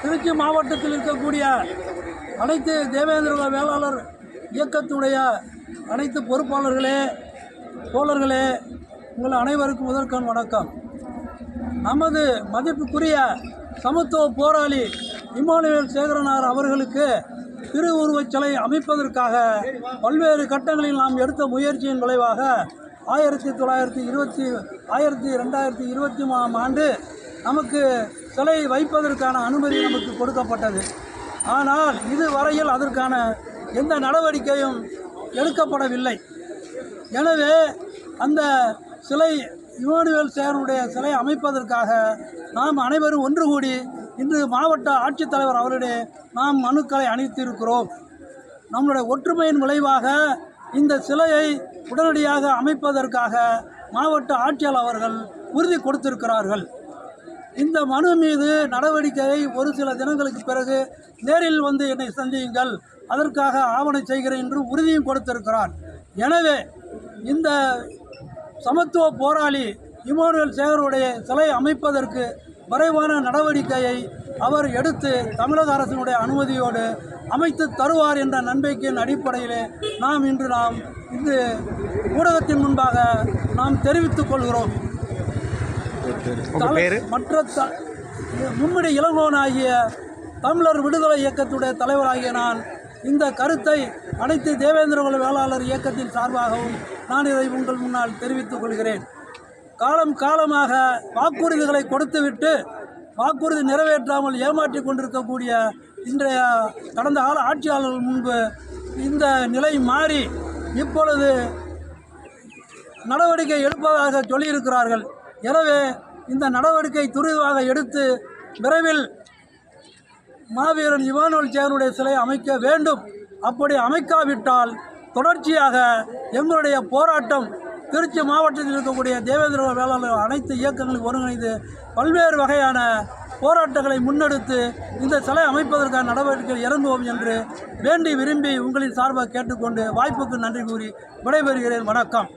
திருச்சி மாவட்டத்தில் இருக்கக்கூடிய அனைத்து தேவேந்திர வேளாளர் இயக்கத்துடைய அனைத்து பொறுப்பாளர்களே தோழர்களே உங்கள் அனைவருக்கும் முதற்கண் வணக்கம். நமது மதிப்புக்குரிய சமத்துவ போராளி இமானுவேல் சேகரனார் அவர்களுக்கு திருவுருவச் சிலை அமைப்பதற்காக பல்வேறு கட்டங்களில் நாம் எடுத்த முயற்சியின் விளைவாக ஆயிரத்தி தொள்ளாயிரத்தி இருபத்தி ஆயிரத்தி ரெண்டாயிரத்தி இருபத்தி மூணாம் ஆண்டு நமக்கு சிலை வைப்பதற்கான அனுமதி நமக்கு கொடுக்கப்பட்டது. ஆனால் இதுவரையில் அதற்கான எந்த நடவடிக்கையும் எடுக்கப்படவில்லை. எனவே அந்த சிலை இமானுவேல் சேரனுடைய சிலை அமைப்பதற்காக நாம் அனைவரும் ஒன்று கூடி இன்று மாவட்ட ஆட்சித்தலைவர் அவரிடையே நாம் மனுக்களை அணித்திருக்கிறோம். நம்முடைய ஒற்றுமையின் விளைவாக இந்த சிலையை உடனடியாக அமைப்பதற்காக மாவட்ட ஆட்சியாளர் அவர்கள் உறுதி கொடுத்திருக்கிறார்கள். இந்த மனு மீது நடவடிக்கையை ஒரு சில தினங்களுக்கு பிறகு நேரில் வந்து என்னை சந்தியுங்கள். அதற்காக ஆவணம் செய்கிறேன் என்று உறுதியும் கொடுத்திருக்கிறார். எனவே இந்த சமத்துவ போராளி இமானுவேல் சேகருடைய சிலை அமைப்பதற்கு விரைவான நடவடிக்கையை அவர் எடுத்து தமிழக அரசினுடைய அனுமதியோடு அமைத்து தருவார் என்ற நம்பிக்கையின் அடிப்படையிலே நாம் இன்று நாம் இந்த ஊடகத்தின் முன்பாக நாம் தெரிவித்துக் கொள்கிறோம். மற்ற மும்முடி இளங்கோனாகிய தமிழர் விடுதலை இயக்கத்துடைய தலைவராகிய நான் இந்த கருத்தை அனைத்து தேவேந்திரகுல வேளாளர் இயக்கத்தின் சார்பாகவும் நான் இதை உங்கள் முன்னால் தெரிவித்துக் கொள்கிறேன். காலம் காலமாக வாக்குறுதிகளை கொடுத்துவிட்டு வாக்குறுதி நிறைவேற்றாமல் ஏமாற்றிக் கொண்டிருக்கக்கூடிய இன்றைய கடந்த கால ஆட்சியாளர்கள் முன்பு இந்த நிலை மாறி இப்பொழுது நடவடிக்கை எடுப்பதாக சொல்லியிருக்கிறார்கள். எனவே இந்த நடவடிக்கை துரிதமாக எடுத்து விரைவில் மாவீரன் இவானுவல் சேகனுடைய சிலை அமைக்க வேண்டும். அப்படி அமைக்காவிட்டால் தொடர்ச்சியாக எங்களுடைய போராட்டம் திருச்சி மாவட்டத்தில் இருக்கக்கூடிய தேவேந்திர வேளாளர் அனைத்து இயக்கங்களுக்கு ஒருங்கிணைந்து பல்வேறு வகையான போராட்டங்களை முன்னெடுத்து இந்த சிலை அமைப்பதற்கான நடவடிக்கைகள் இறங்குவோம் என்று வேண்டி விரும்பி உங்களின் சார்பாக கேட்டுக்கொண்டு வாய்ப்புக்கு நன்றி கூறி விடைபெறுகிறேன். வணக்கம்.